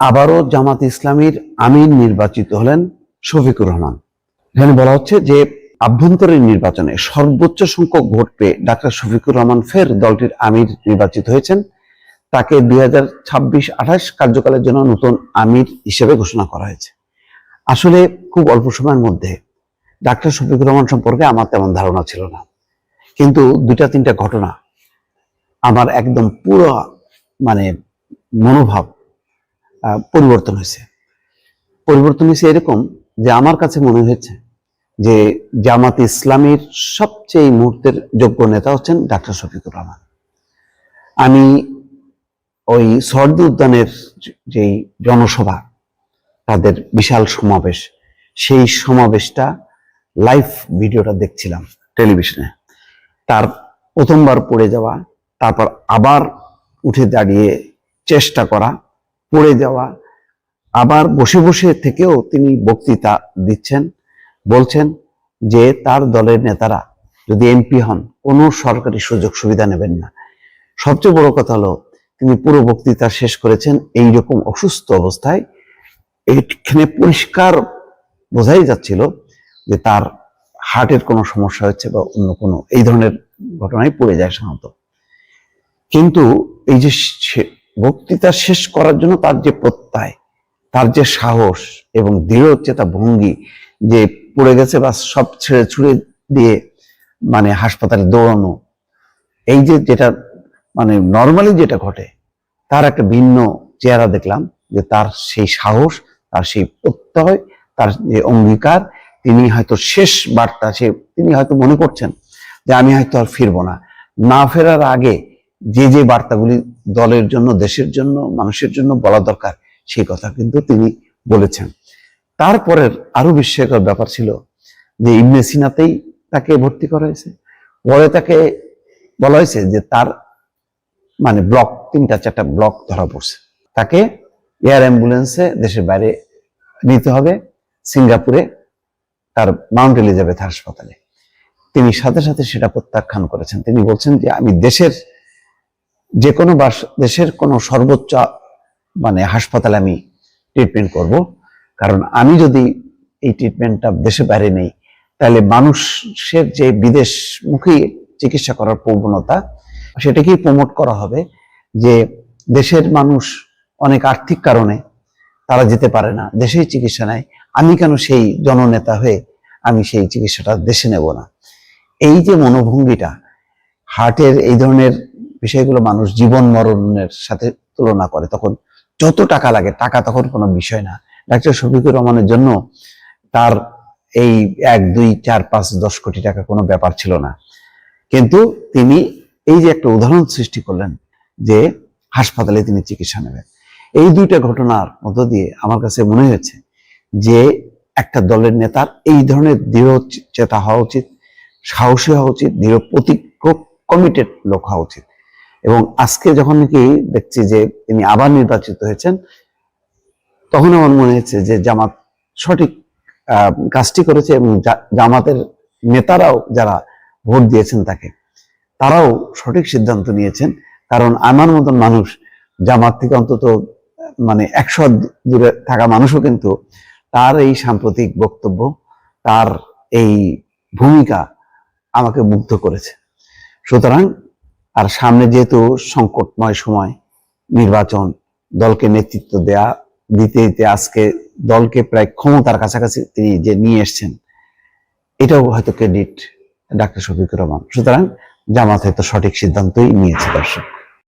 আবারও জামাত ইসলামীর আমির নির্বাচিত হলেন শফিকুর রহমান। এখানে বলা হচ্ছে যে, আভ্যন্তরীণ নির্বাচনে সর্বোচ্চ সংখ্যক ভোট পেয়ে ডাক্তার শফিকুর রহমান ফের দলটির আমির নির্বাচিত হয়েছেন। তাকে দুই হাজার ছাব্বিশ আঠাশ কার্যকালের জন্য নতুন আমির হিসেবে ঘোষণা করা হয়েছে। আসলে খুব অল্প সময়ের মধ্যে ডাক্তার শফিকুর রহমান সম্পর্কে আমার তেমন ধারণা ছিল না। কিন্তু দুইটা তিনটা ঘটনা আমার একদম পুরো মানে মনোভাব পরিবর্তন হয়েছে। পরিবর্তন হয়েছে এরকম যে আমার কাছে মনে হয়েছে যে জামাত ইসলামীর সবচেয়ে এই মুহূর্তের যোগ্য নেতা হচ্ছেন ডাক্তার শফিকুর রহমান। আমি ওই সর্দি উদ্যানের যেই জনসভা, তাদের বিশাল সমাবেশ, সেই সমাবেশটা লাইভ ভিডিওটা দেখছিলাম টেলিভিশনে। তার প্রথমবার পড়ে যাওয়া, তারপর আবার উঠে দাঁড়িয়ে চেষ্টা করা পড়ে যাওয়া। আবার বসে বসে থেকেও তিনি বক্তৃতা দিচ্ছেন, বলছেন যে তার দলের নেতারা যদি এমপি হন, কোনো সরকারি সুযোগ সুবিধা নেবেন না। সবচেয়ে বড় কথা হলো, তিনি পুরো বক্তৃতা শেষ করেছেন এই রকম অসুস্থ অবস্থায়। এখানে পরিষ্কার বোঝাই যাচ্ছিল যে তার হার্টের কোনো সমস্যা হচ্ছে বা অন্য কোনো, এই ধরনের ঘটনায় পড়ে যায় সাধারণত। কিন্তু এই যে বক্তৃতা শেষ করার জন্য তার যে প্রত্যয়, তার যে সাহস এবং দৃঢ়চেতা ভঙ্গি যে পড়ে গেছে বা সব ছেড়ে ছুড়ে দিয়ে মানে হাসপাতালে দৌড়ানো, এই যে যেটা মানে নর্মালি যেটা ঘটে, তার একটা ভিন্ন চেহারা দেখলাম যে তার সেই সাহস, তার সেই প্রত্যয়, তার যে অঙ্গীকার, তিনি হয়তো শেষ বার্তা সে, তিনি হয়তো মনে করছেন যে আমি হয়তো আর ফিরবো না। না ফেরার আগে যে যে বার্তাগুলি দলের জন্য, দেশের জন্য, মানুষের জন্য বলা দরকার, সেই কথা কিন্তু তিনি বলেছেন। তারপরের আরও বিস্ময়কর ব্যাপার ছিল যে ইবনে সিনাতেই তাকে ভর্তি করা হয়েছে। পরে তাকে বলা হয়েছে যে তার মানে ব্লক, তিনটা, চারটা ব্লক ধরা পড়ছে। তাকে এয়ার অ্যাম্বুলেন্সে দেশের বাইরে নিতে হবে। সিঙ্গাপুরে তার মাউন্ট এলিজাবেথ হাসপাতালে। তিনি সাথে সাথে সেটা প্রত্যাখ্যান করেছেন। তিনি বলছেন যে, আমি দেশের যে কোনো দেশের কোনো সর্বোচ্চ মানে হাসপাতালে আমি ট্রিটমেন্ট করব। কারণ আমি যদি এই ট্রিটমেন্টটা দেশে বাইরে নেই, তাহলে মানুষের যে বিদেশমুখী চিকিৎসা করার প্রবণতা সেটাকেই প্রমোট করা হবে? যে দেশের মানুষ অনেক আর্থিক কারণে তারা যেতে পারে না, দেশেই চিকিৎসা নেয়, আমি কেন সেই জননেতা হয়ে আমি সেই চিকিৎসাটা দেশে নেব না? এই যে মনোভঙ্গিটা হার্টের এই ধরনের বিষয়গুলো মানুষ জীবন মরণের সাথে তুলনা করে, তখন যত টাকা লাগে, টাকা তখন কোনো বিষয় না। ডাক্তার শফিকুর রহমানের জন্য তার এই এক, দুই, চার, পাঁচ, দশ কোটি টাকা কোনো ব্যাপার ছিল না। কিন্তু তিনি এই যে একটা উদাহরণ সৃষ্টি করলেন যে হাসপাতালে তিনি চিকিৎসা নেবেন, এই দুইটা ঘটনার মধ্য দিয়ে আমার কাছে মনে হয়েছে যে একটা দলের নেতার এই ধরনের দৃঢ় চেতা হওয়া উচিত, সাহসী হওয়া উচিত, দৃঢ় প্রতিজ্ঞ কমিটেড লোক হওয়া উচিত। এবং আজকে যখন নাকি দেখছি যে তিনি আবার নির্বাচিত হয়েছেন, তখন আমার মনে হয়েছে যে জামাত সঠিক কাজটি করেছে এবং জামাতের নেতারাও যারা ভোট দিয়েছেন তাকে, তারাও সঠিক সিদ্ধান্ত নিয়েছেন। কারণ আমার মতন মানুষ জামাত থেকে অন্তত মানে একশো দূরে থাকা মানুষও কিন্তু তার এই সাম্প্রতিক বক্তব্য, তার এই ভূমিকা আমাকে মুগ্ধ করেছে। সুতরাং আর সামনে যেহেতু সংকটময় সময়, নির্বাচন দলকে নেতৃত্ব দেয়া, দিতে দিতে আজকে দলকে প্রায় ক্ষমতার কাছাকাছি তিনি যে নিয়ে এসছেন, এটাও হয়তো ক্রেডিট ডাক্তার শফিকুর রহমান। সুতরাং জামাত হয়তো সঠিক সিদ্ধান্তই নিয়েছে দর্শক।